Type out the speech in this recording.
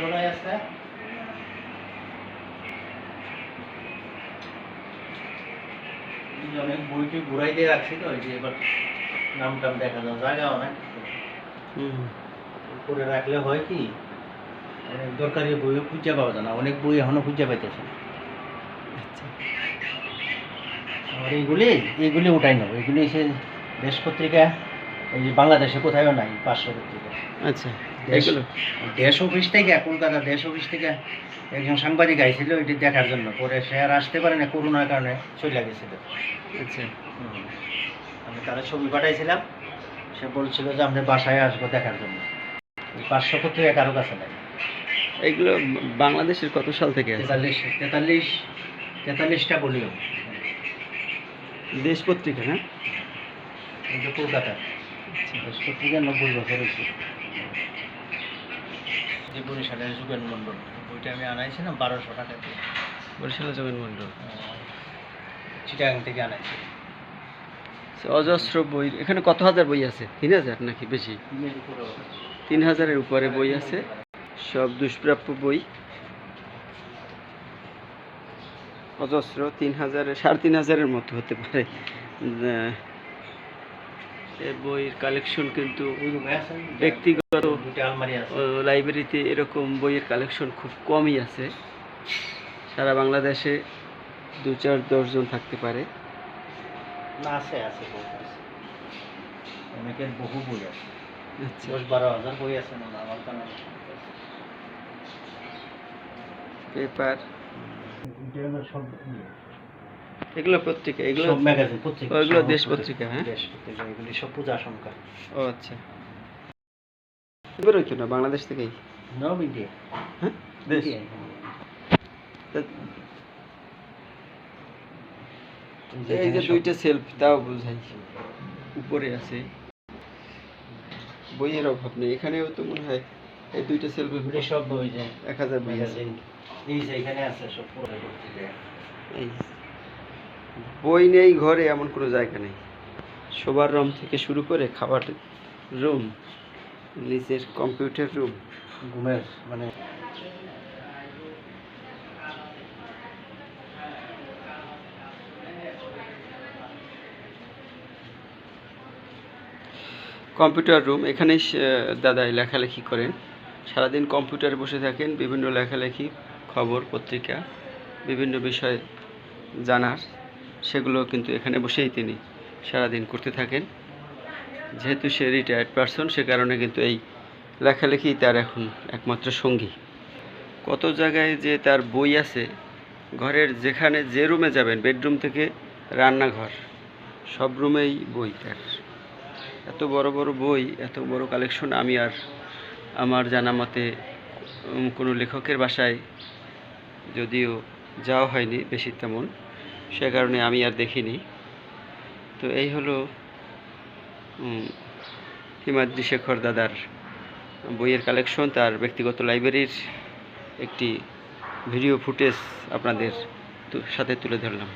ওরাই আছে। অনেক বইটি ঘুরাই দিয়ে রাখছি তো ওই যে এবার নাম টাম দেখা যাও জায়গা অনেক। হুম। করে রাখলে হয় কি অনেক দরকারি বইও খুঁজে পাওয়া যায় না অনেক বই এখনও খুঁজে পাইতেছে আচ্ছা। আর এইগুলি এইগুলি উঠাই নেব এগুলি সে দেশ পত্রিকা এই যে বাংলাদেশে কোথাও নাই পাঁচশো পত্রিকা। আচ্ছা। এগুলো দেশ অফিস থেকে কলকাতা দেশ অফিস থেকে একজন সাংবাদিক আইছিল এটি দেখার জন্য। পরে সে আর আসতে পারে না করোনার কারণে চলে গেছিল। আচ্ছা। আমি তারা ছবি পাঠাইছিলাম। সে বলছিল যে আমরা বাসায় আসব দেখার জন্য। পাঁচশো পত্রিকা কারও কাছে নাই এগুলো বাংলাদেশের কত সাল থেকে তেতাল্লিশ তেতাল্লিশ তেতাল্লিশটা বলিও দেশ পত্রিকা হ্যাঁ? এই যে কলকাতা। দেশ পত্রিকা নব্বই বছর হয়েছে। যে বরিশালের যুগেন মণ্ডল। বইটা আমি আনাইছিলাম বারোশো টাকা দিয়ে। বরিশাল জগন মন্ডল চিটাগাং থেকে আনাইছি। অজস্র বই এখানে কত হাজার বই আছে? তিন হাজার নাকি বেশি? তিন হাজারের উপরে বই আছে। সব দুষ্প্রাপ্য বই। অজস্র তিন হাজারের সাড়ে তিন হাজারের মতো হতে পারে। বইয়ের কালেকশন কিন্তু ব্যক্তিগত লাইব্রেরিতে এরকম বইয়ের কালেকশন খুব কমই আছে। সারা বাংলাদেশে দু চার দশজন থাকতে পারে। না আছে আছে অনেকের বহু বই আছে। আচ্ছা। দশ বারো হাজার বই আছে না আমার পেপার। সব এগুলো পত্রিকা এগুলো সব ম্যাগাজিন পত্রিকা দেশ পত্রিকা, হ্যাঁ? দেশ পত্রিকা এগুলি সব পূজা আশঙ্কা। ও আচ্ছা। না বাংলাদেশ থেকেই? নাও মিডিয়া হ্যাঁ? দেশ? এই যে দুইটা সেলফ তাও বোঝাই। উপরে আছে। বইয়ের অভাব নেই এখানেও তো মনে হয় এই দুইটা সেলফে সব ওই যে এক হাজার বই আছে। এই যে এখানে আছে সব এই বই নেই ঘরে এমন কোনো জায়গা নেই। শোবার রুম থেকে শুরু করে খাবার রুম নিজের কম্পিউটার রুম। ঘুমের মানে কম্পিউটার রুম এখানেই সে- দাদাই লেখালেখি করেন সারাদিন কম্পিউটারে বসে থাকেন বিভিন্ন লেখালেখি খবর পত্রিকা বিভিন্ন বিষয় জানার। সেগুলো কিন্তু এখানে বসেই তিনি সারাদিন করতে থাকেন। যেহেতু সে রিটায়ার্ড পারসন সে কারণে কিন্তু এই লেখালেখি তার এখন একমাত্র সঙ্গী। কত জায়গায় যে তার বই আছে, ঘরের যেখানে যে রুমে যাবেন বেডরুম থেকে রান্নাঘর, সব রুমেই বই তার। এত বড় বড় বই, এত বড় কালেকশন আমি আর আমার জানা মতে কোনো লেখকের বাসায় যদিও যাওয়া হয়নি বেশি তেমন। সে কারণে আমি আর দেখিনি। তো এই হলো হিমাদ্রি শেখর দাদার বইয়ের কালেকশন তার ব্যক্তিগত লাইব্রেরির একটি ভিডিও ফুটেজ আপনাদের সাথে তুলে ধরলাম।